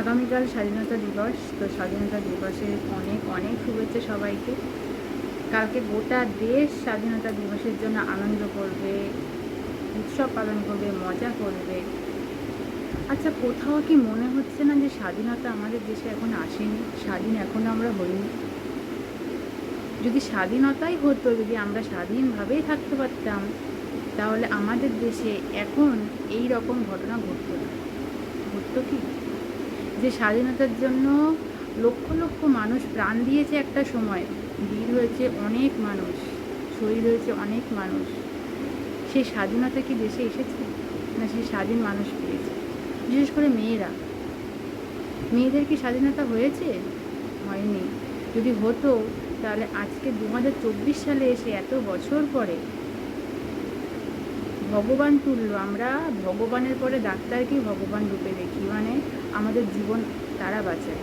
আগামীকাল স্বাধীনতা দিবস, তো স্বাধীনতা দিবসের অনেক অনেক শুভেচ্ছা সবাইকে। কালকে গোটা দেশ স্বাধীনতা দিবসের জন্য আনন্দ করবে, উৎসব পালন করবে, মজা করবে। আচ্ছা কোথাও কি মনে হচ্ছে না যে স্বাধীনতা আমাদের দেশে এখন আসেনি? স্বাধীন এখনও আমরা হইনি। যদি স্বাধীনতাই হতো, যদি আমরা স্বাধীনভাবেই থাকতে পারতাম, তাহলে আমাদের দেশে এখন এই রকম ঘটনা ঘটতো না। ঘটতো কি? যে স্বাধীনতার জন্য লক্ষ লক্ষ মানুষ প্রাণ দিয়েছে একটা সময়। বীর হয়েছে অনেক মানুষ, শহীদ হয়েছে অনেক মানুষ। সেই স্বাধীনতা কি দেশে এসেছে? না সেই স্বাধীন মানুষ পেয়েছে? বিশেষ করে মেয়েরা। মেয়েদের কি স্বাধীনতা হয়েছে? হয়নি। যদি হতো, তাহলে আজকে দু হাজার চব্বিশ সালে এসে এত বছর পরে ভগবান তুল্য। আমরা ভগবানের পরে ডাক্তারকেই ভগবান রূপে দেখি। মানে আমাদের জীবন তারা বাঁচায়।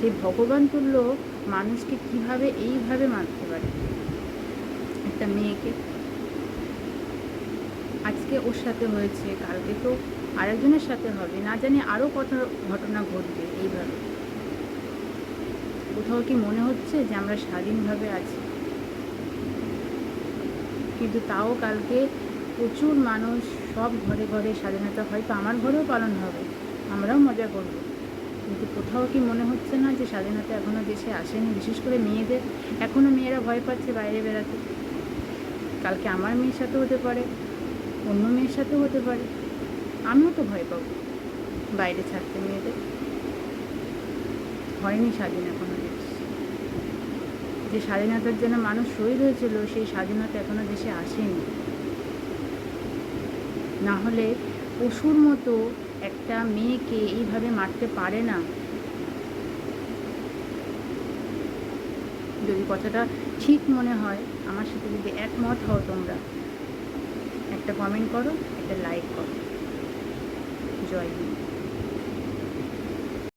সেই ভগবান তুল্য মানুষকে কীভাবে এইভাবে মারতে পারে? একটা মেয়েকে। আজকে ওর সাথে হয়েছে, কালকে তো আরেকজনের সাথে হবে। না জানি আরও কত ঘটনা ঘটবে এইভাবে। কোথাও কি মনে হচ্ছে যে আমরা স্বাধীনভাবে আছি? কিন্তু তাও কালকে প্রচুর মানুষ সব ঘরে ঘরে স্বাধীনতা হয়তো আমার ঘরেও পালন হবে, আমরাও মজা করব। কিন্তু কোথাও কি মনে হচ্ছে না যে স্বাধীনতা এখনও দেশে আসেনি? বিশেষ করে মেয়েদের এখনও মেয়েরা ভয় পাচ্ছে বাইরে বেরাতে কালকে আমার মেয়ের সাথে হতে পারে, অন্য মেয়ের সাথেও হতে পারে। আমিও তো ভয় পাবো বাইরে ছাড়তে মেয়েদের। হয়নি স্বাধীন এখনও দেশ। যে স্বাধীনতার জন্য মানুষ শহীদ হয়েছিল, সেই স্বাধীনতা এখনও দেশে আসেনি। না হলে পশুর মতো একটা মেয়েকে এইভাবে মারতে পারে না। যদি কথাটা ঠিক মনে হয়, আমার সাথে যদি একমত হও তোমরা, একটা কমেন্ট করো, একটা লাইক করো। জয় হিন্দ।